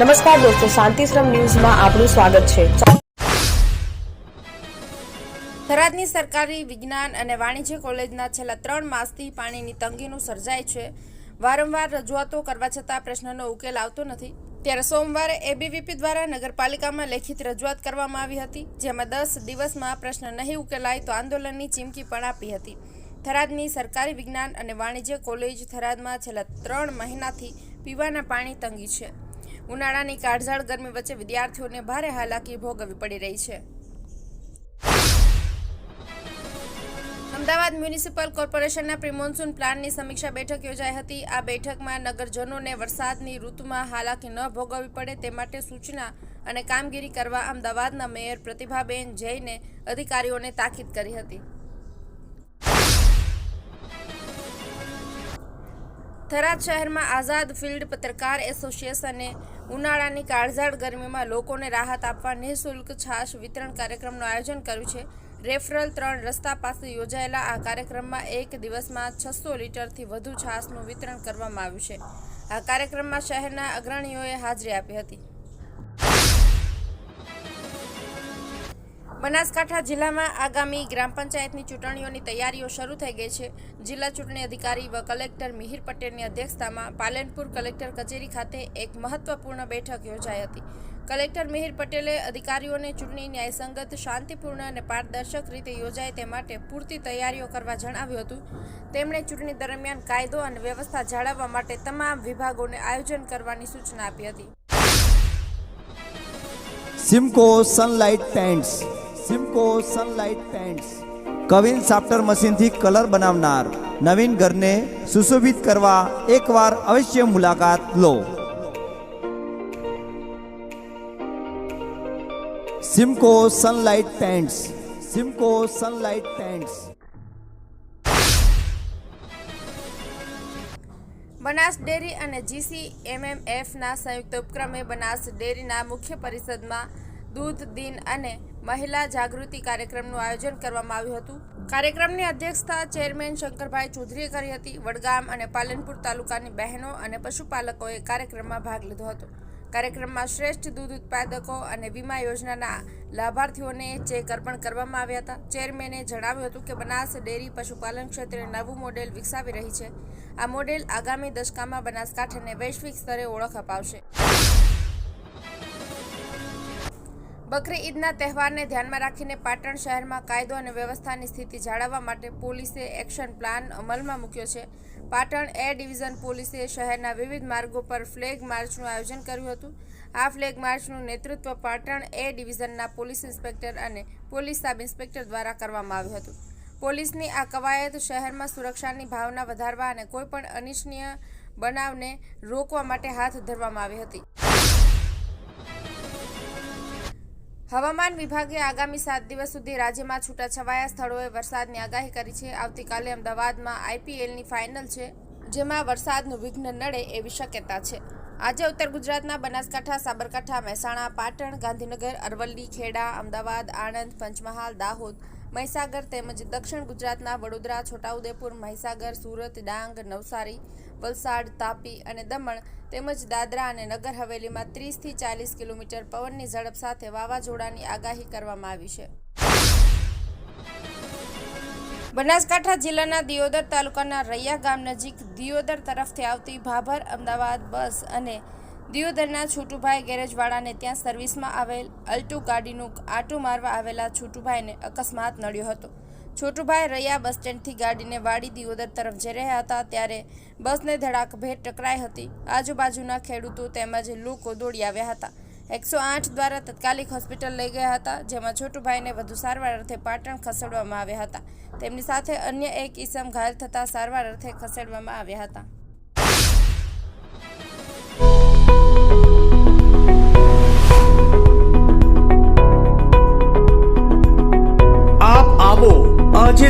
નમસ્કાર દોસ્તો શાંતિશ્રમ ન્યૂઝમાં આપનું સ્વાગત છે. થરાદની સરકારી વિજ્ઞાન અને વાણિજ્ય કોલેજના છેલ્લા ત્રણ માસથી પાણીની તંગીનું સર્જાય છે. વારંવાર રજૂઆતો કરવા છતાં પ્રશ્નનો ઉકેલ આવતો નથી. ત્યારે સોમવારે એબીવીપી દ્વારા નગરપાલિકામાં લેખિત રજૂઆત કરવામાં આવી હતી, જેમાં દસ દિવસમાં પ્રશ્ન નહીં ઉકેલાય તો આંદોલનની ચીમકી પણ આપી હતી. થરાદની સરકારી વિજ્ઞાન અને વાણિજ્ય કોલેજ થરાદમાં છેલ્લા ત્રણ મહિનાથી પીવાના પાણી તંગી છે. ઉનાળાની કાળઝાળ ગરમી વચ્ચે વિદ્યાર્થીઓને ભારે હાલાકી ભોગવવી પડી રહી છે. અમદાવાદ મ્યુનિસિપલ કોર્પોરેશનના પ્રિમોન્સૂન પ્લાનની સમીક્ષા બેઠક યોજાઈ હતી. આ બેઠકમાં નગરજનોને વરસાદની ઋતુમાં હાલાકી ન ભોગવવી પડે તે માટે સૂચના અને કામગીરી કરવા અમદાવાદના મેયર પ્રતિભાબેન જૈને અધિકારીઓને તાકીદ કરી હતી. થરાદ શહેરમાં આઝાદ ફિલ્ડ પત્રકાર એસોસિએશને ઉનાળાની કાળઝાળ ગરમીમાં લોકોને રાહત આપવા નિઃશુલ્ક છાશ વિતરણ કાર્યક્રમનું આયોજન કર્યું છે. રેફરલ ત્રણ રસ્તા પાસે યોજાયેલા આ કાર્યક્રમમાં એક દિવસમાં છસો લીટરથી વધુ છાશનું વિતરણ કરવામાં આવ્યું છે. આ કાર્યક્રમમાં શહેરના અગ્રણીઓએ હાજરી આપી હતી. બનાસકાંઠા જિલ્લામાં આગામી ગ્રામ પંચાયતની ચૂંટણીઓની તૈયારીઓ શરૂ થઈ ગઈ છે. જિલ્લા ચૂંટણી અધિકારી વ કલેક્ટર મિહિર પટેલની અધ્યક્ષતામાં પાલનપુર કલેક્ટર કચેરી ખાતે એક મહત્વપૂર્ણ બેઠક યોજાઈ હતી. કલેક્ટર મિહિર પટેલે અધિકારીઓને ચૂંટણી ન્યાયસંગત, શાંતિપૂર્ણ અને પારદર્શક રીતે યોજાય તે માટે પૂરતી તૈયારીઓ કરવા જણાવ્યું હતું. તેમણે ચૂંટણી દરમિયાન કાયદો અને વ્યવસ્થા જાળવવા માટે તમામ વિભાગોને આયોજન કરવાની સૂચના આપી હતી. Simco Sunlight Paints Simco Sunlight Paints queen સાફ્ટર મશીનથી કલર બનાવનાર નવીન ઘરને સુશોભિત કરવા એકવાર અવશ્ય મુલાકાત લો. Simco sunlight paints Simco sunlight paints Banas dairy અને જીસી એમએમએફના સંયુક્ત ઉપક્રમે બનાસ ડેરીના મુખ્ય પરિષદમાં દૂધ, દિન અને મહિલા જાગૃતિ કાર્યક્રમનું આયોજન કરવામાં આવ્યું હતું. કાર્યક્રમની અધ્યક્ષતા ચેરમેન શંકરભાઈ ચૌધરીએ કરી હતી. વડગામ અને પાલનપુર તાલુકાની બહેનો અને પશુપાલકોએ કાર્યક્રમમાં ભાગ લીધો હતો. કાર્યક્રમમાં શ્રેષ્ઠ દૂધ ઉત્પાદકો અને વીમા યોજનાના લાભાર્થીઓને ચેક અર્પણ કરવામાં આવ્યા હતા. ચેરમેને જણાવ્યું હતું કે બનાસ ડેરી પશુપાલન ક્ષેત્રે નવું મોડેલ વિકસાવી રહી છે. આ મોડેલ આગામી દશકામાં બનાસકાંઠાને વૈશ્વિક સ્તરે ઓળખ અપાવશે. બકરી ઈદના તહેવારને ધ્યાનમાં રાખીને પાટણ શહેરમાં કાયદો અને વ્યવસ્થાની સ્થિતિ જાળવવા માટે પોલીસે એક્શન પ્લાન અમલમાં મૂક્યો છે. પાટણ એ ડિવિઝન પોલીસે શહેરના વિવિધ માર્ગો પર ફ્લેગ માર્ચનું આયોજન કર્યું હતું. આ ફ્લેગ માર્ચનું નેતૃત્વ પાટણ એ ડિવિઝનના પોલીસ ઇન્સ્પેક્ટર અને પોલીસ સબ ઇન્સ્પેક્ટર દ્વારા કરવામાં આવ્યું હતું. પોલીસની આ કવાયત શહેરમાં સુરક્ષાની ભાવના વધારવા અને કોઈપણ અનિચ્છનીય બનાવને રોકવા માટે હાથ ધરવામાં આવી હતી. હવામાન વિભાગે આગામી સાત દિવસ સુધી રાજ્યમાં છૂટાછવાયા સ્થળોએ વરસાદની આગાહી કરી છે. આવતીકાલે અમદાવાદમાં આઈપીએલની ફાઇનલ છે, જેમાં વરસાદનું વિઘ્ન નડે એવી શક્યતા છે. આજે ઉત્તર ગુજરાતના બનાસકાંઠા, સાબરકાંઠા, મહેસાણા, પાટણ, ગાંધીનગર, અરવલ્લી, ખેડા, અમદાવાદ, આણંદ, પંચમહાલ, દાહોદ મહીસાગર તેમજ દક્ષિણ ગુજરાતના વડોદરા, છોટાઉદેપુર, મહીસાગર, સુરત, ડાંગ, નવસારી, વલસાડ, તાપી અને દમણ તેમજ દાદરા અને નગર હવેલીમાં ત્રીસથી ચાલીસ કિલોમીટર પવનની ઝડપ સાથે વાવાઝોડાની આગાહી કરવામાં આવી છે. બનાસકાંઠા જિલ્લાના દિયોદર તાલુકાના રૈયા ગામ નજીક દિયોદર તરફથી આવતી ભાભર અમદાવાદ બસ અને દિયોદરના છોટુભાઈ ગેરેજવાળાને ત્યાં સર્વિસમાં આવેલ અલ્ટો ગાડીનું આટો મારવા આવેલા છોટુભાઈને અકસ્માત નડ્યો હતો. છોટુભાઈ રૈયા બસ સ્ટેન્ડથી ગાડીને વાડી દિયોદર તરફ જઈ રહ્યા હતા ત્યારે બસને ધડાકભેર ટકરાઈ હતી. આજુબાજુના ખેડૂતો તેમજ લોકો દોડી આવ્યા હતા. એકસો આઠ દ્વારા તત્કાલિક હોસ્પિટલ લઈ ગયા હતા, જેમાં છોટુભાઈને વધુ સારવાર અર્થે પાટણ ખસેડવામાં આવ્યા હતા. તેમની સાથે અન્ય એક ઈસમ ઘાયલ થતાં સારવાર અર્થે ખસેડવામાં આવ્યા હતા.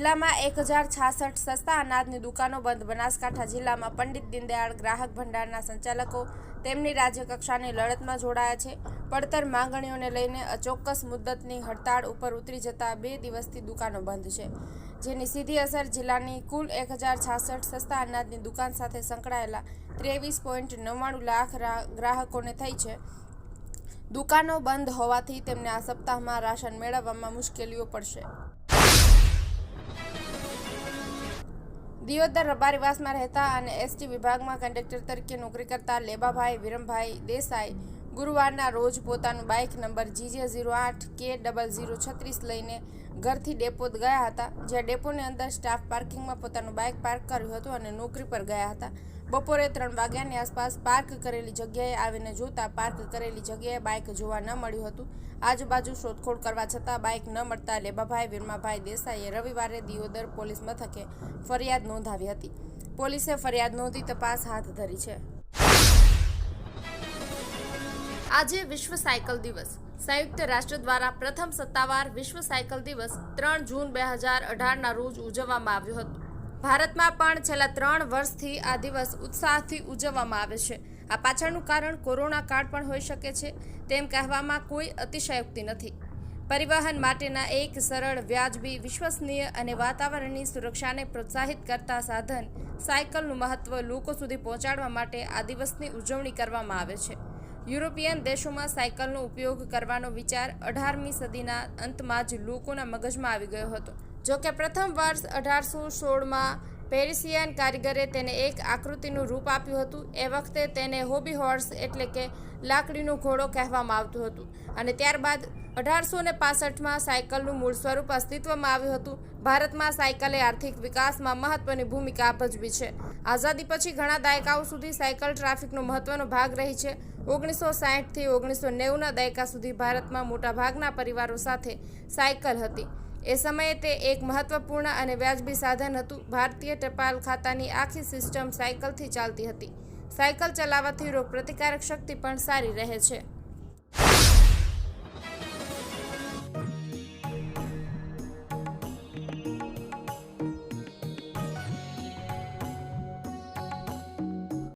જિલ્લામાં એક હજાર છાસઠ સસ્તા અનાજની દુકાનો બંધ. બનાસકાંઠા જિલ્લામાં પંડિત દીનદયાળ ગ્રાહક ભંડારના સંચાલકો તેમની રાજ્યકક્ષાની લડતમાં જોડાયા છે. પડતર માંગણીઓને લઈને અચોક્કસ મુદ્દતની હડતાળ ઉપર ઉતરી જતા બે દિવસથી દુકાનો બંધ છે. જેની સીધી અસર જિલ્લાની કુલ એક હજાર છાસઠ સસ્તા અનાજની દુકાન સાથે સંકળાયેલા ત્રેવીસ પોઈન્ટ નવ્વાણું લાખ ગ્રાહકોને થઈ છે. દુકાનો બંધ હોવાથી તેમને આ સપ્તાહમાં રાશન મેળવવામાં મુશ્કેલીઓ પડશે. દિયોદર રબારીવાસમાં રહેતા અને એસટી વિભાગમાં કંડક્ટર તરીકે નોકરી કરતા લેબાભાઈ વિરમભાઈ દેસાઈ ગુરુવારના રોજ પોતાનું બાઇક નંબર જીજે ઝીરો આઠ કે ડબલ ઝીરો છત્રીસ લઈને ઘરથી ડેપો ગયા હતા. જ્યાં ડેપોની અંદર સ્ટાફ પાર્કિંગમાં પોતાનું બાઇક પાર્ક કર્યું હતું અને નોકરી પર ગયા હતા. બપોરે ત્રણ વાગ્યાની આસપાસ પાર્ક કરેલી જગ્યાએ આવીને જોતા પાર્ક કરેલી જગ્યાએ બાઇક જોવા ન મળ્યું હતું. આજુબાજુ શોધખોળ કરવા છતાં બાઇક ન મળતા લેબાભાઈ, વિરમાભાઈ દેસાઈએ રવિવારે દિયોદર પોલીસ મથકે ફરિયાદ નોંધાવી હતી. પોલીસે ફરિયાદ નોંધી તપાસ હાથ ધરી છે. આજે વિશ્વ સાયકલ દિવસ. સંયુક્ત રાષ્ટ્ર દ્વારા પ્રથમ સત્તાવાર વિશ્વ સાયકલ દિવસ ત્રણ જૂન બે હજાર અઢારના રોજ ઉજવવામાં આવ્યો હતો. ભારતમાં પણ છેલ્લા ત્રણ વર્ષથી આ દિવસ ઉત્સાહથી ઉજવવામાં આવે છે. આ પાછળનું કારણ કોરોના કાળ પણ હોઈ શકે છે, તેમ કહેવામાં કોઈ અતિશયોક્તિ નથી. પરિવહન માટેના એક સરળ, વ્યાજબી, વિશ્વસનીય અને વાતાવરણની સુરક્ષાને પ્રોત્સાહિત કરતા સાધન, સાયકલનું મહત્વ લોકો સુધી પહોંચાડવા માટે આ દિવસની ઉજવણી કરવામાં આવે છે. યુરોપિયન દેશોમાં સાયકલનો ઉપયોગ કરવાનો વિચાર અઢારમી સદીના અંતમાં જ લોકોના મગજમાં આવી ગયો હતો. જો કે પ્રથમ વર્ષ અઢારસો સોળમાં પેરિસિયન કારીગરે તેને એક આકૃતિનું રૂપ આપ્યું હતું. એ વખતે તેને હોબી હોર્સ એટલે કે લાકડીનો ઘોડો કહેવામાં આવતું હતું અને ત્યારબાદ અઢારસો ને પાસઠમાં સાયકલનું મૂળ સ્વરૂપ અસ્તિત્વમાં આવ્યું હતું. ભારતમાં સાયકલે આર્થિક વિકાસમાં મહત્વની ભૂમિકા ભજવી છે. આઝાદી પછી ઘણા દાયકાઓ સુધી સાયકલ ટ્રાફિકનો મહત્વનો ભાગ રહી છે. ઓગણીસો સાહીઠથી ઓગણીસો નેવુંના દાયકા સુધી ભારતમાં મોટાભાગના પરિવારો સાથે સાયકલ હતી. એ સમયે તે એક મહત્વપૂર્ણ અને વ્યાજબી સાધન હતું. ભારતીય ટપાલ ખાતાની આખી સિસ્ટમ સાયકલથી ચાલતી હતી. સાયકલ ચલાવવાથી રોગ પ્રતિકારક શક્તિ પણ સારી રહે છે.